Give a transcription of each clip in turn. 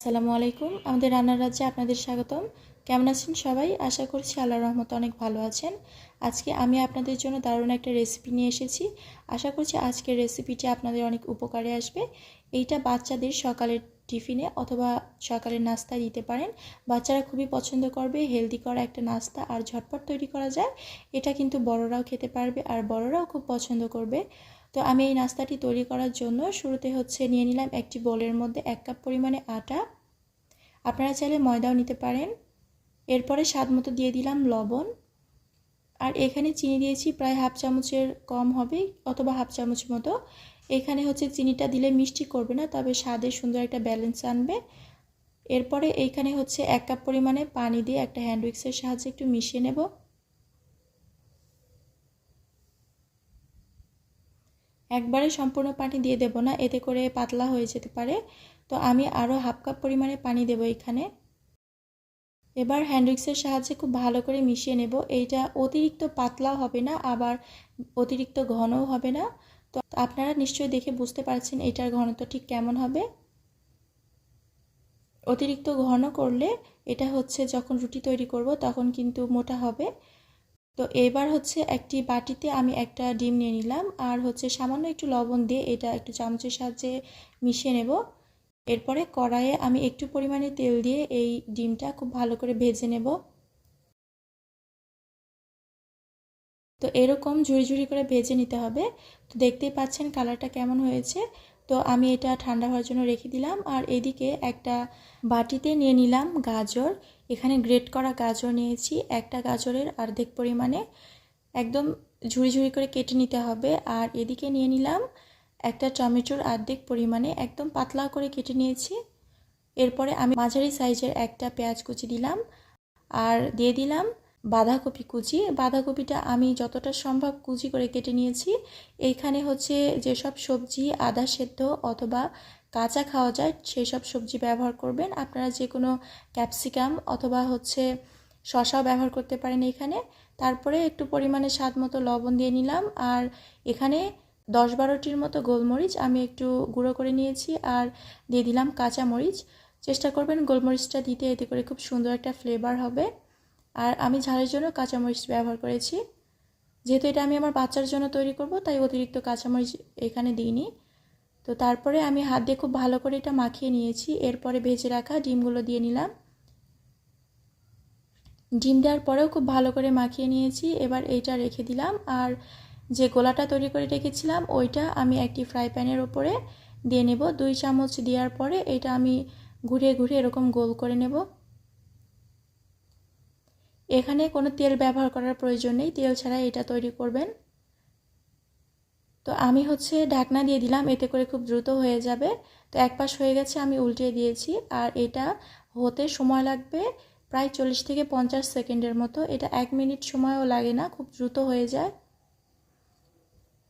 আসসালামু আলাইকুম। আমাদের রান্নার রাজ্যে আপনাদের স্বাগতম। কেমন আছেন সবাই? আশা করছি আল্লাহ রহমত অনেক ভালো আছেন। আজকে আমি আপনাদের জন্য দারুণ একটা রেসিপি নিয়ে এসেছি। আশা করছি আজকের রেসিপিটি আপনাদের অনেক উপকারে আসবে। এইটা বাচ্চাদের সকালের টিফিনে অথবা সকালের নাস্তায় দিতে পারেন। বাচ্চারা খুবই পছন্দ করবে হেলদি করা একটা নাস্তা আর ঝটপট তৈরি করা যায়। এটা কিন্তু বড়রাও খেতে পারবে আর বড়রাও খুব পছন্দ করবে। তো আমি এই নাস্তাটি তৈরি করার জন্য শুরুতে হচ্ছে নিয়ে নিলাম একটি বোলের মধ্যে এক কাপ পরিমাণে আটা। আপনারা চাইলে ময়দাও নিতে পারেন। এরপরে স্বাদ মতো দিয়ে দিলাম লবণ। আর এখানে চিনি দিয়েছি প্রায় হাফ চামচের কম হবে অথবা হাফ চামচ মতো। এখানে হচ্ছে চিনিটা দিলে মিষ্টি করবে না, তবে স্বাদে সুন্দর একটা ব্যালেন্স আনবে। এরপরে এইখানে হচ্ছে এক কাপ পরিমাণে পানি দিয়ে একটা হ্যান্ড উইক্সের সাহায্যে একটু মিশিয়ে নেব। একবারে সম্পূর্ণ পানি দিয়ে দেব না, এতে করে পাতলা হয়ে যেতে পারে। তো আমি আরও হাফ কাপ পরিমাণে পানি দেব এখানে। এবার হ্যান্ডউইক্সের সাহায্যে খুব ভালো করে মিশিয়ে নেব। এইটা অতিরিক্ত পাতলাও হবে না, আবার অতিরিক্ত ঘনও হবে না। তো আপনারা নিশ্চয়ই দেখে বুঝতে পারছেন এটার ঘনত্ব ঠিক কেমন হবে। অতিরিক্ত ঘন করলে এটা হচ্ছে যখন রুটি তৈরি করব তখন কিন্তু মোটা হবে। তো এবার হচ্ছে একটি বাটিতে আমি একটা ডিম নিয়ে নিলাম আর হচ্ছে সামান্য একটু লবণ দিয়ে এটা একটু চামচের সাহায্যে মিশিয়ে নেব। এরপরে কড়াইয়ে আমি একটু পরিমাণে তেল দিয়ে এই ডিমটা খুব ভালো করে ভেজে নেব। তো এরকম ঝুড়ি ঝুড়ি করে ভেজে নিতে হবে। তো দেখতেই পাচ্ছেন কালারটা কেমন হয়েছে। তো আমি এটা ঠান্ডা হওয়ার জন্য রেখে দিলাম। আর এদিকে একটা বাটিতে নিয়ে নিলাম গাজর। এখানে গ্রেট করা গাজর নিয়েছি। একটা গাজরের অর্ধেক পরিমাণে একদম ঝুড়ি ঝুড়ি করে কেটে নিতে হবে। আর এদিকে নিয়ে নিলাম একটা টমেটোর অর্ধেক পরিমাণে একদম পাতলা করে কেটে নিয়েছি। এরপরে আমি মাঝারি সাইজের একটা পেঁয়াজ কুচি দিলাম। আর দিয়ে দিলাম বাঁধাকপি কুচি। বাঁধাকপিটা আমি যতটা সম্ভব কুচি করে কেটে নিয়েছি। এইখানে হচ্ছে যেসব সবজি আদা সেদ্ধ অথবা কাঁচা খাওয়া যায় সেই সব সবজি ব্যবহার করবেন। আপনারা যে কোনো ক্যাপসিকাম অথবা হচ্ছে শশাও ব্যবহার করতে পারেন এখানে। তারপরে একটু পরিমাণে স্বাদ মতো লবণ দিয়ে নিলাম। আর এখানে দশ বারোটির মতো গোলমরিচ আমি একটু গুঁড়ো করে নিয়েছি আর দিয়ে দিলাম কাঁচা মরিচ চেষ্টা করবেন গোলমরিচটা দিতে, এতে করে খুব সুন্দর একটা ফ্লেভার হবে। আর আমি ঝালের জন্য কাঁচামরিচ ব্যবহার করেছি। যেহেতু এটা আমি আমার বাচ্চার জন্য তৈরি করব, তাই অতিরিক্ত কাঁচামরিচ এখানে দিইনি। তো তারপরে আমি হাত দিয়ে খুব ভালো করে এটা মাখিয়ে নিয়েছি। এরপরে ভেজে রাখা ডিমগুলো দিয়ে নিলাম। ডিম দেওয়ার পরেও খুব ভালো করে মাখিয়ে নিয়েছি। এবার এইটা রেখে দিলাম। আর যে গোলাটা তৈরি করে রেখেছিলাম, ওইটা আমি একটি ফ্রাই প্যানের ওপরে দিয়ে নেব। দুই চামচ দেওয়ার পরে এটা আমি ঘুরে ঘুরে এরকম গোল করে নেব। এখানে কোনো তেল ব্যবহার করার প্রয়োজন নেই। তেল ছাড়া এটা তৈরি করবেন। তো আমি হচ্ছে ঢাকনা দিয়ে দিলাম, এতে করে খুব দ্রুত হয়ে যাবে। তো এক পাশ হয়ে গেছে, আমি উল্টে দিয়েছি। আর এটা হতে সময় লাগবে প্রায় চল্লিশ থেকে পঞ্চাশ সেকেন্ডের মতো। এটা এক মিনিট সময়ও লাগে না, খুব দ্রুত হয়ে যায়।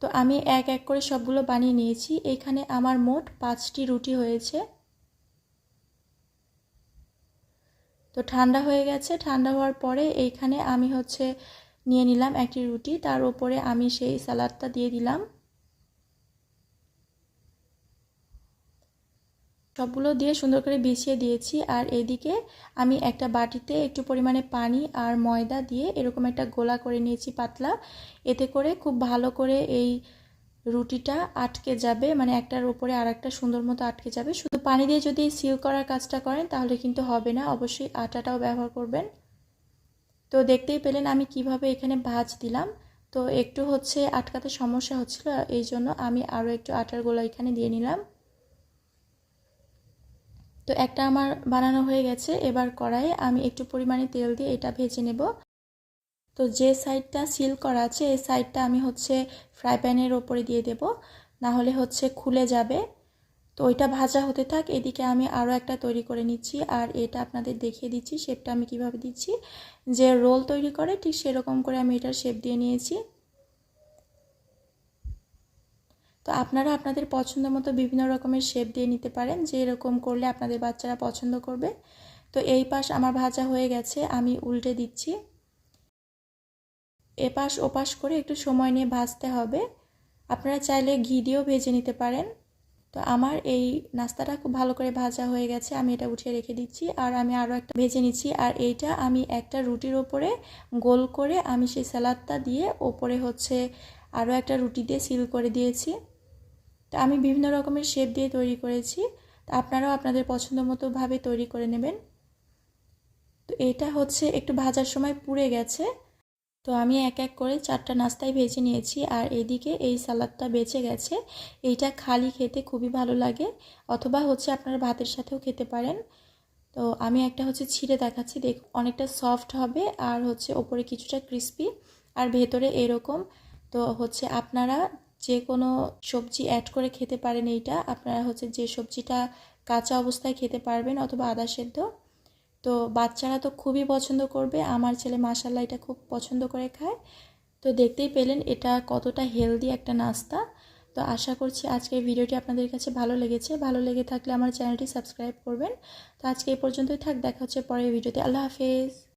তো আমি এক এক করে সবগুলো বানিয়ে নিয়েছি। এখানে আমার মোট পাঁচটি রুটি হয়েছে। তো ঠান্ডা হয়ে গেছে। ঠান্ডা হওয়ার পরে এইখানে আমি হচ্ছে নিয়ে নিলাম একটি রুটি। তার উপরে আমি সেই সালাদটা দিয়ে দিলাম। সবগুলো দিয়ে সুন্দর করে বিছিয়ে দিয়েছি। আর এদিকে আমি একটা বাটিতে একটু পরিমাণে পানি আর ময়দা দিয়ে এরকম একটা গোলা করে নিয়েছি পাতলা। এতে করে খুব ভালো করে এই রুটিটা আটকে যাবে মানে একটার উপরে আর একটা সুন্দর মতো আটকে যাবে। শুধু পানি দিয়ে যদি সিল করার কাজটা করেন, তাহলে কিন্তু হবে না। অবশ্যই আটাটাও ব্যবহার করবেন। তো দেখতেই পেলেন আমি কীভাবে এখানে ভাজ দিলাম। তো একটু হচ্ছে আটকাতে সমস্যা হচ্ছিল, এই জন্য আমি আরও একটু আটার গোলা এখানে দিয়ে নিলাম। তো একটা আমার বানানো হয়ে গেছে। এবার কড়াইয়ে আমি একটু পরিমাণে তেল দিয়ে এটা ভেজে নেব। তো যে সাইডটা সিল করা আছে, এই সাইডটা আমি হচ্ছে ফ্রাই প্যানের ওপরে দিয়ে দেব। না হলে হচ্ছে খুলে যাবে। তো ওইটা ভাজা হতে থাক, এদিকে আমি আরও একটা তৈরি করে নিচ্ছি। আর এটা আপনাদের দেখিয়ে দিচ্ছি শেপটা আমি কীভাবে দিচ্ছি। যে রোল তৈরি করে, ঠিক সেরকম করে আমি এটার শেপ দিয়ে নিয়েছি। তো আপনারা আপনাদের পছন্দ মতো বিভিন্ন রকমের শেপ দিয়ে নিতে পারেন। যে এরকম করলে আপনাদের বাচ্চারা পছন্দ করবে। তো এই পাশ আমার ভাজা হয়ে গেছে, আমি উল্টে দিচ্ছি। এপাশ ওপাশ করে একটু সময় নিয়ে ভাজতে হবে। আপনারা চাইলে ঘি দিয়েও ভেজে নিতে পারেন। তো আমার এই নাস্তাটা খুব ভালো করে ভাজা হয়ে গেছে, আমি এটা উঠিয়ে রেখে দিচ্ছি। আর আমি আরও একটা ভেজে নিচ্ছি। আর এইটা আমি একটা রুটির ওপরে গোল করে আমি সেই স্যালাডটা দিয়ে ওপরে হচ্ছে আরও একটা রুটি দিয়ে সিল করে দিয়েছি। তো আমি বিভিন্ন রকমের শেপ দিয়ে তৈরি করেছি। তো আপনারাও আপনাদের পছন্দ মতোভাবে তৈরি করে নেবেন। তো এটা হচ্ছে একটু ভাজার সময় পুড়ে গেছে। তো আমি এক এক করে চারটা নাস্তায় ভেজে নিয়েছি আর এদিকে এই সালাদটা বেঁচে গেছে। এইটা খালি খেতে খুবই ভালো লাগে অথবা হচ্ছে আপনারা ভাতের সাথেও খেতে পারেন। তো আমি একটা হচ্ছে ছিঁড়ে দেখাচ্ছি, দেখ অনেকটা সফট হবে আর হচ্ছে ওপরে কিছুটা ক্রিস্পি আর ভেতরে এরকম। তো হচ্ছে আপনারা যে কোনো সবজি অ্যাড করে খেতে পারেন এইটা। আপনারা হচ্ছে যে সবজিটা কাঁচা অবস্থায় খেতে পারবেন অথবা আদা সেদ্ধ। তো বাচ্চারা তো খুবই পছন্দ করবে। আমার ছেলে মাসাল্লাহ এটা খুব পছন্দ করে খায়। তো দেখতেই পেলেন এটা কতটা হেলদি একটা নাস্তা। তো আশা করছি আজকের ভিডিওটি আপনাদের কাছে ভালো লেগেছে। ভালো লেগে থাকলে আমার চ্যানেলটি সাবস্ক্রাইব করবেন। তো আজকে এই পর্যন্তই থাক। দেখা হচ্ছে পরের ভিডিওতে। আল্লাহ হাফেজ।